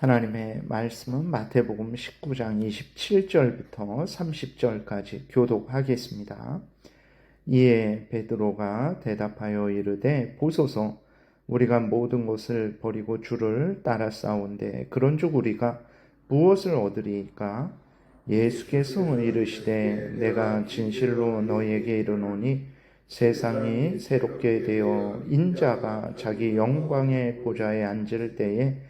하나님의 말씀은 마태복음 19장 27절부터 30절까지 교독하겠습니다. 이에 베드로가 대답하여 이르되 보소서 우리가 모든 것을 버리고 주를 따라 싸운데 그런즉 우리가 무엇을 얻으리까 예수께서 이르시되 내가 진실로 너희에게 이르노니 세상이 새롭게 되어 인자가 자기 영광의 보좌에 앉을 때에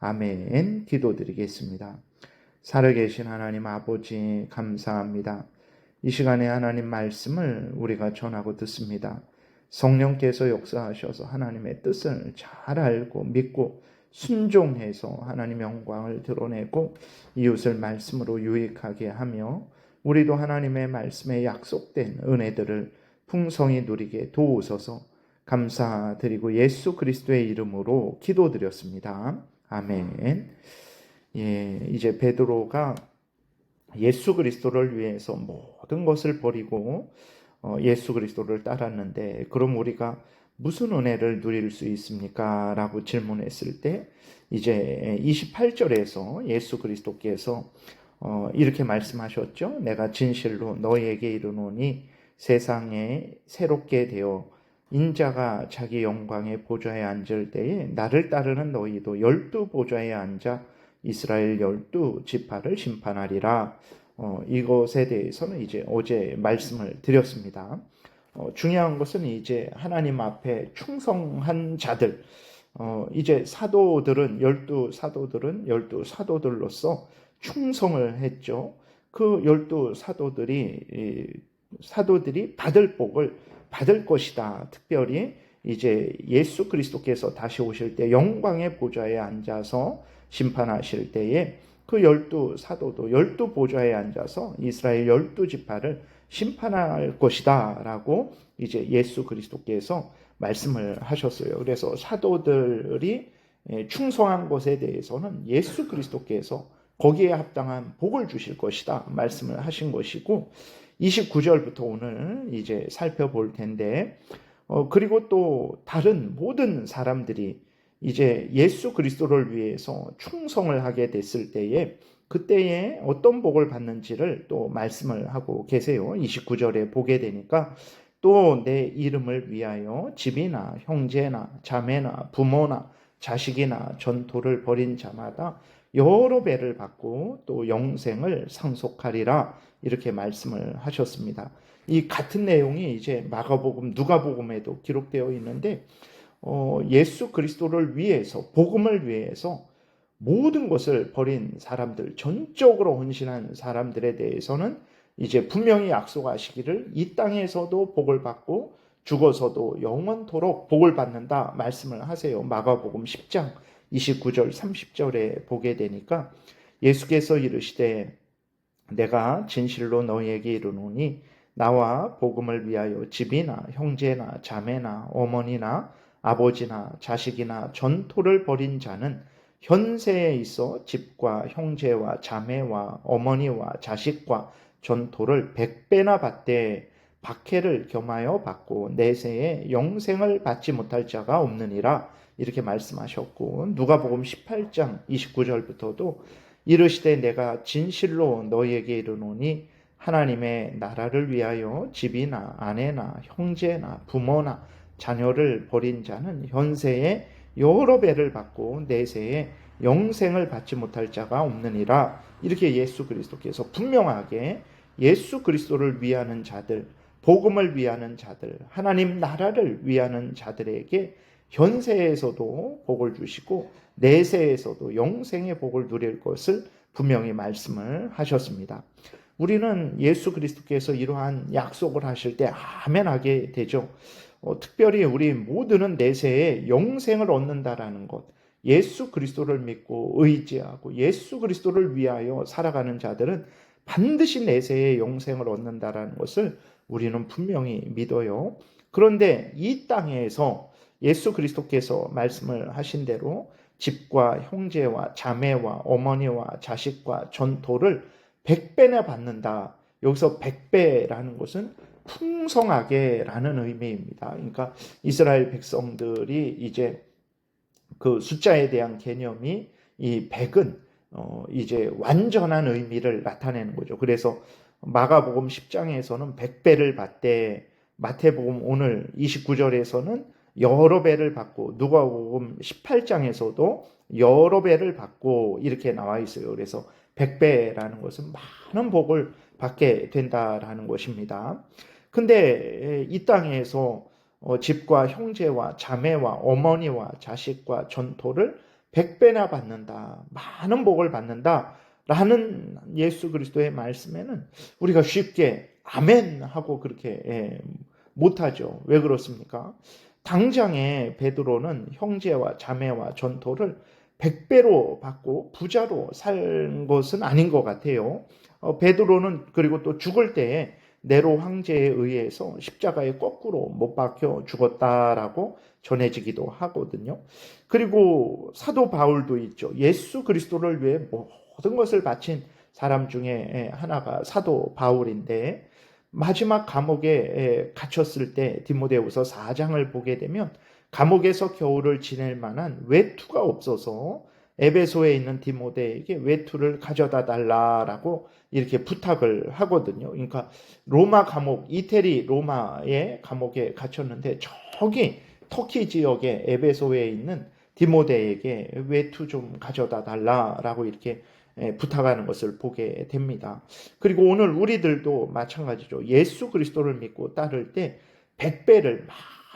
아멘 기도드리겠습니다. 살아계신 하나님 아버지 감사합니다. 이 시간에 하나님 말씀을 우리가 전하고 듣습니다. 성령께서 역사하셔서 하나님의 뜻을 잘 알고 믿고 순종해서 하나님 영광을 드러내고 이웃을 말씀으로 유익하게 하며 우리도 하나님의 말씀에 약속된 은혜들을 풍성히 누리게 도우소서 감사드리고 예수 그리스도의 이름으로 기도드렸습니다. 아멘. 예, 이제 베드로가 예수 그리스도를 위해서 모든 것을 버리고 어, 예수 그리스도를 따랐는데 그럼 우리가 무슨 은혜를 누릴 수 있습니까? 라고 질문했을 때 이제 28절에서 예수 그리스도께서 어, 이렇게 말씀하셨죠. 내가 진실로 너희에게 이르노니 세상에 새롭게 되어 인자가 자기 영광의 보좌에 앉을 때에 나를 따르는 너희도 열두 보좌에 앉아 이스라엘 열두 지파를 심판하리라. 어, 이것에 대해서는 이제 어제 말씀을 드렸습니다. 어, 중요한 것은 이제 하나님 앞에 충성한 자들, 어, 이제 사도들은 열두 사도들은 열두 사도들로서 충성을 했죠. 그 열두 사도들이 사도들이 받을 복을 받을 것이다. 특별히 이제 예수 그리스도께서 다시 오실 때 영광의 보좌에 앉아서 심판하실 때에 그 열두 사도도 열두 보좌에 앉아서 이스라엘 열두 지파를 심판할 것이다 라고 이제 예수 그리스도께서 말씀을 하셨어요. 그래서 사도들이 충성한 것에 대해서는 예수 그리스도께서 거기에 합당한 복을 주실 것이다 말씀을 하신 것이고 29절부터 오늘 이제 살펴볼 텐데 어, 그리고 또 다른 모든 사람들이 이제 예수 그리스도를 위해서 충성을 하게 됐을 때에 그때에 어떤 복을 받는지를 또 말씀을 하고 계세요. 29절에 보게 되니까 또 내 이름을 위하여 집이나 형제나 자매나 부모나 자식이나 전토를 벌인 자마다 여러 배를 받고 또 영생을 상속하리라 이렇게 말씀을 하셨습니다. 이 같은 내용이 이제 마가복음, 누가복음에도 기록되어 있는데 어, 예수 그리스도를 위해서 복음을 위해서 모든 것을 버린 사람들, 전적으로 헌신한 사람들에 대해서는 이제 분명히 약속하시기를 이 땅에서도 복을 받고 죽어서도 영원토록 복을 받는다 말씀을 하세요. 마가복음 10장 29절 30절에 보게 되니까 예수께서 이르시되 내가 진실로 너희에게 이르노니 나와 복음을 위하여 집이나 형제나 자매나 어머니나 아버지나 자식이나 전토를 벌인 자는 현세에 있어 집과 형제와 자매와 어머니와 자식과 전토를 백배나 받되 박해를 겸하여 받고 내세에 영생을 받지 못할 자가 없느니라 이렇게 말씀하셨고 누가복음 18장 29절부터도 이르시되 내가 진실로 너희에게 이르노니 하나님의 나라를 위하여 집이나 아내나 형제나 부모나 자녀를 버린 자는 현세에 여러 배를 받고 내세에 영생을 받지 못할 자가 없느니라. 이렇게 예수 그리스도께서 분명하게 예수 그리스도를 위하는 자들 복음을 위하는 자들 하나님 나라를 위하는 자들에게 현세에서도 복을 주시고 내세에서도 영생의 복을 누릴 것을 분명히 말씀을 하셨습니다. 우리는 예수 그리스도께서 이러한 약속을 하실 때 아멘하게 되죠. 어, 특별히 우리 모두는 내세에 영생을 얻는다라는 것, 예수 그리스도를 믿고 의지하고 예수 그리스도를 위하여 살아가는 자들은 반드시 내세의 영생을 얻는다라는 것을 우리는 분명히 믿어요. 그런데 이 땅에서 예수 그리스도께서 말씀을 하신 대로 집과 형제와 자매와 어머니와 자식과 전토를 백배나 받는다. 여기서 백배라는 것은 풍성하게 라는 의미입니다. 그러니까 이스라엘 백성들이 이제 그 숫자에 대한 개념이 이 백은 어 이제 완전한 의미를 나타내는 거죠. 그래서 마가복음 10장에서는 백배를 받되 마태복음 오늘 29절에서는 여러 배를 받고 누가복음 18장에서도 여러 배를 받고 이렇게 나와 있어요. 그래서 백배라는 것은 많은 복을 받게 된다라는 것입니다. 근데 이 땅에서 어, 집과 형제와 자매와 어머니와 자식과 전토를 백배나 받는다. 많은 복을 받는다. 라는 예수 그리스도의 말씀에는 우리가 쉽게 아멘 하고 그렇게 예, 못하죠. 왜 그렇습니까? 당장에 베드로는 형제와 자매와 전토를 백배로 받고 부자로 살 것은 아닌 것 같아요. 어, 베드로는 그리고 또 죽을 때에 네로 황제에 의해서 십자가에 거꾸로 못 박혀 죽었다라고 전해지기도 하거든요. 그리고 사도 바울도 있죠. 예수 그리스도를 위해 모든 것을 바친 사람 중에 하나가 사도 바울인데 마지막 감옥에 갇혔을 때 디모데후서 4장을 보게 되면 감옥에서 겨울을 지낼 만한 외투가 없어서 에베소에 있는 디모데에게 외투를 가져다 달라라고 이렇게 부탁을 하거든요. 그러니까 로마 감옥, 이태리 로마의 감옥에 갇혔는데 저기 터키 지역의 에베소에 있는 디모데에게 외투 좀 가져다 달라라고 이렇게 부탁하는 것을 보게 됩니다. 그리고 오늘 우리들도 마찬가지죠. 예수 그리스도를 믿고 따를 때 백배를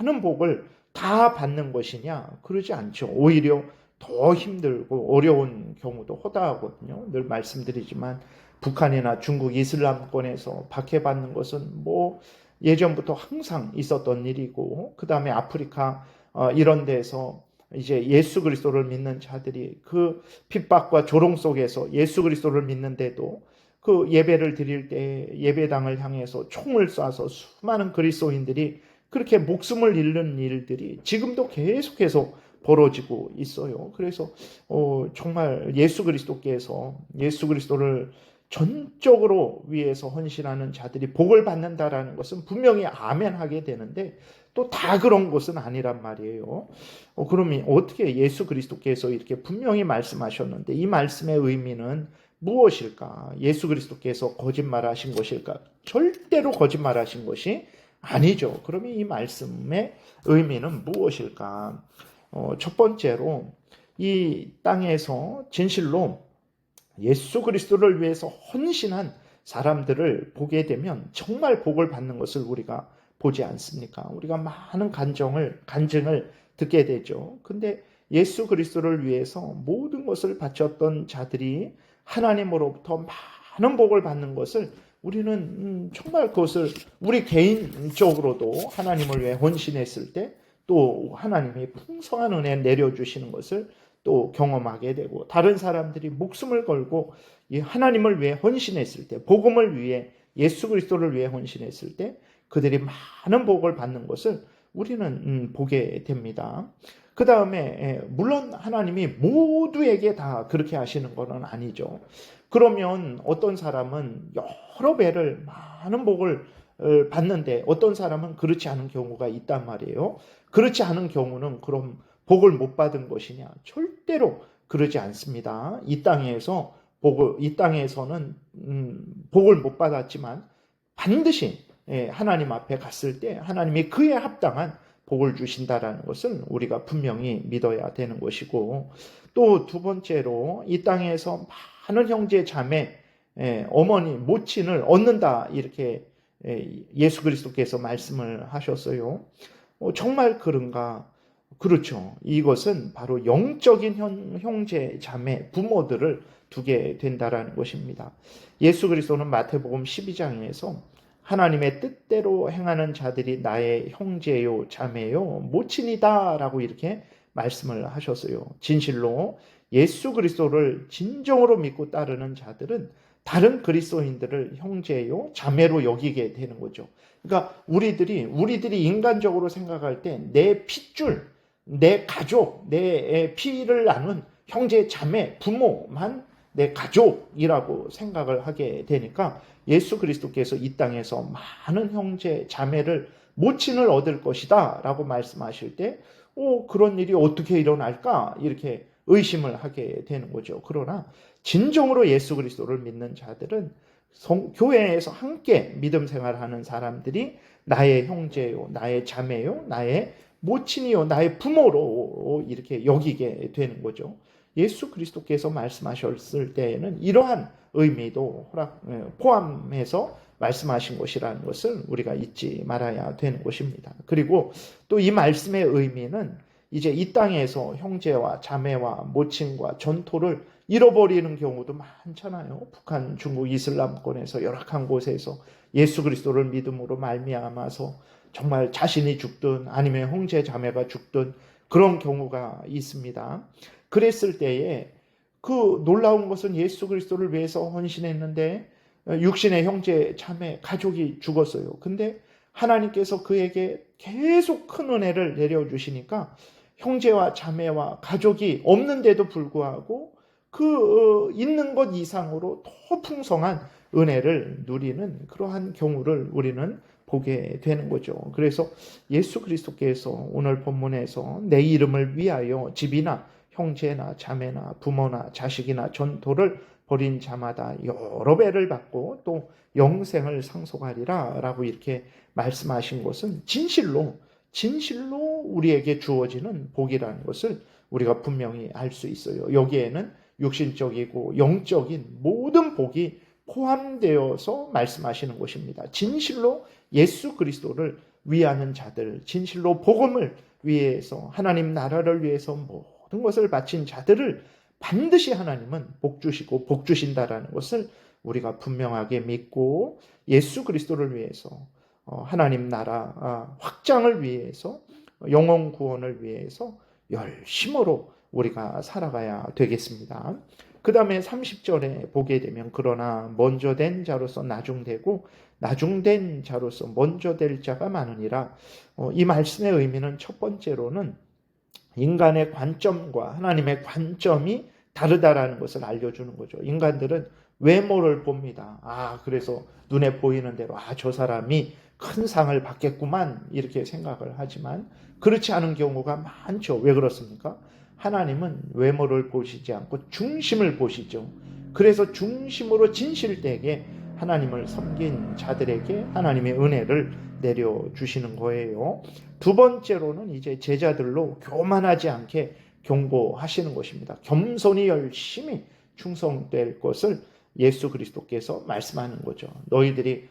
많은 복을 다 받는 것이냐? 그러지 않죠. 오히려 더 힘들고 어려운 경우도 허다하거든요. 늘 말씀드리지만 북한이나 중국 이슬람권에서 박해받는 것은 뭐 예전부터 항상 있었던 일이고 그 다음에 아프리카 어, 이런 데서 이제 예수 그리스도를 믿는 자들이 그 핍박과 조롱 속에서 예수 그리스도를 믿는데도 그 예배를 드릴 때 예배당을 향해서 총을 쏴서 수많은 그리스도인들이 그렇게 목숨을 잃는 일들이 지금도 계속해서 벌어지고 있어요. 그래서 어, 정말 예수 그리스도께서 예수 그리스도를 전적으로 위해서 헌신하는 자들이 복을 받는다라는 것은 분명히 아멘하게 되는데 또 다 그런 것은 아니란 말이에요. 어, 그러면 어떻게 예수 그리스도께서 이렇게 분명히 말씀하셨는데 이 말씀의 의미는 무엇일까? 예수 그리스도께서 거짓말하신 것일까? 절대로 거짓말하신 것이 아니죠. 그러면 이 말씀의 의미는 무엇일까? 어, 첫 번째로 이 땅에서 진실로 예수 그리스도를 위해서 헌신한 사람들을 보게 되면 정말 복을 받는 것을 우리가 보지 않습니까? 우리가 많은 간정을 간증을 듣게 되죠. 근데 예수 그리스도를 위해서 모든 것을 바쳤던 자들이 하나님으로부터 많은 복을 받는 것을 우리는 음, 정말 그것을 우리 개인적으로도 하나님을 위해 헌신했을 때 또 하나님이 풍성한 은혜 내려주시는 것을 또 경험하게 되고 다른 사람들이 목숨을 걸고 이 하나님을 위해 헌신했을 때 복음을 위해 예수 그리스도를 위해 헌신했을 때 그들이 많은 복을 받는 것을 우리는 음, 보게 됩니다. 그 다음에 물론 하나님이 모두에게 다 그렇게 하시는 것은 아니죠. 그러면 어떤 사람은 여러 배를 많은 복을 어, 받는데 어떤 사람은 그렇지 않은 경우가 있단 말이에요. 그렇지 않은 경우는 그럼 복을 못 받은 것이냐? 절대로 그러지 않습니다. 이 땅에서 복을 이 땅에서는 음, 복을 못 받았지만 반드시 예, 하나님 앞에 갔을 때 하나님이 그에 합당한 복을 주신다라는 것은 우리가 분명히 믿어야 되는 것이고 또 두 번째로 이 땅에서 많은 형제 자매 예, 어머니 모친을 얻는다 이렇게 예, 예수 그리스도께서 말씀을 하셨어요. 어, 정말 그런가? 그렇죠. 이것은 바로 영적인 형, 형제, 자매, 부모들을 두게 된다라는 것입니다. 예수 그리스도는 마태복음 12장에서 하나님의 뜻대로 행하는 자들이 나의 형제요, 자매요, 모친이다 라고 이렇게 말씀을 하셨어요. 진실로 예수 그리스도를 진정으로 믿고 따르는 자들은 다른 그리스도인들을 형제요, 자매로 여기게 되는 거죠. 그러니까 우리들이 우리들이 인간적으로 생각할 때 내 핏줄, 내 가족, 내 피를 나눈 형제, 자매, 부모만 내 가족이라고 생각을 하게 되니까 예수 그리스도께서 이 땅에서 많은 형제, 자매를 모친을 얻을 것이다 라고 말씀하실 때, 오, 그런 일이 어떻게 일어날까? 이렇게 의심을 하게 되는 거죠. 그러나 진정으로 예수 그리스도를 믿는 자들은 성, 교회에서 함께 믿음 생활하는 사람들이 나의 형제요, 나의 자매요, 나의 모친이요, 나의 부모로 이렇게 여기게 되는 거죠. 예수 그리스도께서 말씀하셨을 때에는 이러한 의미도 예, 포함해서 말씀하신 것이라는 것을 우리가 잊지 말아야 되는 것입니다. 그리고 또 이 말씀의 의미는 이제 이 땅에서 형제와 자매와 모친과 전토를 잃어버리는 경우도 많잖아요. 북한, 중국, 이슬람권에서 열악한 곳에서 예수 그리스도를 믿음으로 말미암아서 정말 자신이 죽든 아니면 형제 자매가 죽든 그런 경우가 있습니다. 그랬을 때에 그 놀라운 것은 예수 그리스도를 위해서 헌신했는데 육신의 형제 자매 가족이 죽었어요. 근데 하나님께서 그에게 계속 큰 은혜를 내려 주시니까 형제와 자매와 가족이 없는데도 불구하고 그 어, 있는 것 이상으로 더 풍성한 은혜를 누리는 그러한 경우를 우리는 보게 되는 거죠. 그래서 예수 그리스도께서 오늘 본문에서 내 이름을 위하여 집이나 형제나 자매나 부모나 자식이나 전토를 벌인 자마다 여러 배를 받고 또 영생을 상속하리라 라고 이렇게 말씀하신 것은 진실로 진실로 우리에게 주어지는 복이라는 것을 우리가 분명히 알 수 있어요. 여기에는 육신적이고 영적인 모든 복이 포함되어서 말씀하시는 것입니다. 진실로 예수 그리스도를 위하는 자들, 진실로 복음을 위해서 하나님 나라를 위해서 모든 것을 바친 자들을 반드시 하나님은 복 주시고 복 주신다라는 것을 우리가 분명하게 믿고 예수 그리스도를 위해서 어, 하나님 나라 아, 확장을 위해서 영혼 구원을 위해서 열심으로 우리가 살아가야 되겠습니다. 그 다음에 30절에 보게 되면 그러나 먼저 된 자로서 나중되고 나중된 자로서 먼저 될 자가 많으니라 어, 이 말씀의 의미는 첫 번째로는 인간의 관점과 하나님의 관점이 다르다라는 것을 알려주는 거죠. 인간들은 외모를 봅니다. 아, 그래서 눈에 보이는 대로, 아, 저 사람이 큰 상을 받겠구만, 이렇게 생각을 하지만, 그렇지 않은 경우가 많죠. 왜 그렇습니까? 하나님은 외모를 보시지 않고 중심을 보시죠. 그래서 중심으로 진실되게 하나님을 섬긴 자들에게 하나님의 은혜를 내려 주시는 거예요. 두 번째로는 이제 제자들로 교만하지 않게 경고하시는 것입니다. 겸손히 열심히 충성될 것을 예수 그리스도께서 말씀하는 거죠. 너희들이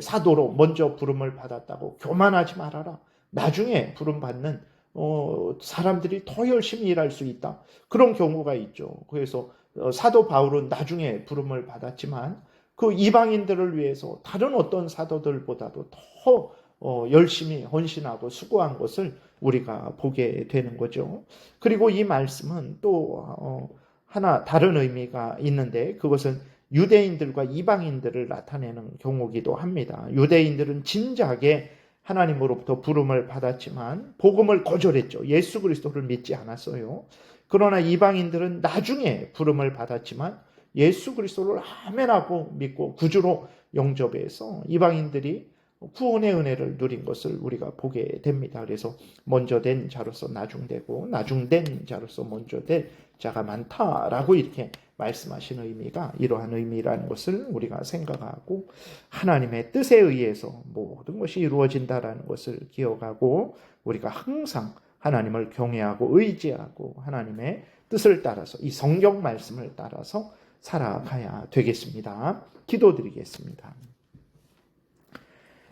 사도로 먼저 부름을 받았다고 교만하지 말아라. 나중에 부름 받는 어, 사람들이 더 열심히 일할 수 있다. 그런 경우가 있죠. 그래서 어, 사도 바울은 나중에 부름을 받았지만 그 이방인들을 위해서 다른 어떤 사도들보다도 더 어, 열심히 헌신하고 수고한 것을 우리가 보게 되는 거죠. 그리고 이 말씀은 또 어, 하나 다른 의미가 있는데 그것은 유대인들과 이방인들을 나타내는 경우기도 합니다. 유대인들은 진작에 하나님으로부터 부름을 받았지만 복음을 거절했죠. 예수 그리스도를 믿지 않았어요. 그러나 이방인들은 나중에 부름을 받았지만 예수 그리스도를 아멘하고 믿고 구주로 영접해서 이방인들이 구원의 은혜를 누린 것을 우리가 보게 됩니다. 그래서 먼저 된 자로서 나중되고 나중된 자로서 먼저 된 자가 많다라고 이렇게 말씀하신 의미가 이러한 의미라는 것을 우리가 생각하고 하나님의 뜻에 의해서 모든 것이 이루어진다라는 것을 기억하고 우리가 항상 하나님을 경외하고 의지하고 하나님의 뜻을 따라서 이 성경 말씀을 따라서 살아가야 되겠습니다. 기도드리겠습니다.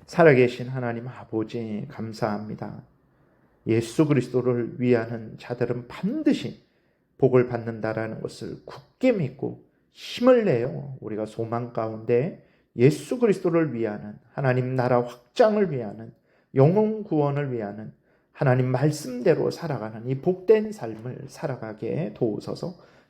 살아계신 하나님 아버지 감사합니다. 예수 그리스도를 위하는 자들은 반드시 복을 받는다라는 것을 굳게 믿고 힘을 내요. 우리가 소망 가운데 예수 그리스도를 위하는 하나님 나라 확장을 위하는 영혼 구원을 위하는 하나님 말씀대로 살아가는 이 복된 삶을 살아가게 도우소서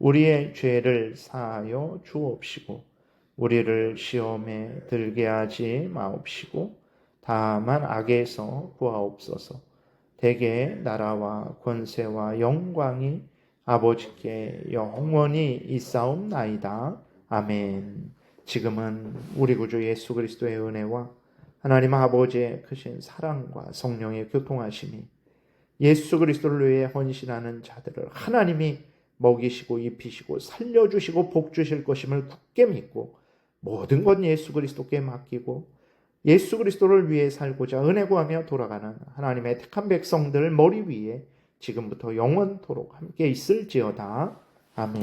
우리의 죄를 사하여 주옵시고 우리를 시험에 들게 하지 마옵시고 다만 악에서 구하옵소서 대개 나라와 권세와 영광이 아버지께 영원히 있사옵나이다. 아멘. 지금은 우리 구주 예수 그리스도의 은혜와 하나님 아버지의 크신 사랑과 성령의 교통하심이 예수 그리스도를 위해 헌신하는 자들을 하나님이 먹이시고 입히시고 살려주시고 복 주실 것임을 굳게 믿고 모든 것 예수 그리스도께 맡기고 예수 그리스도를 위해 살고자 은혜 구하며 돌아가는 하나님의 택한 백성들 머리 위에 지금부터 영원토록 함께 있을지어다. 아멘.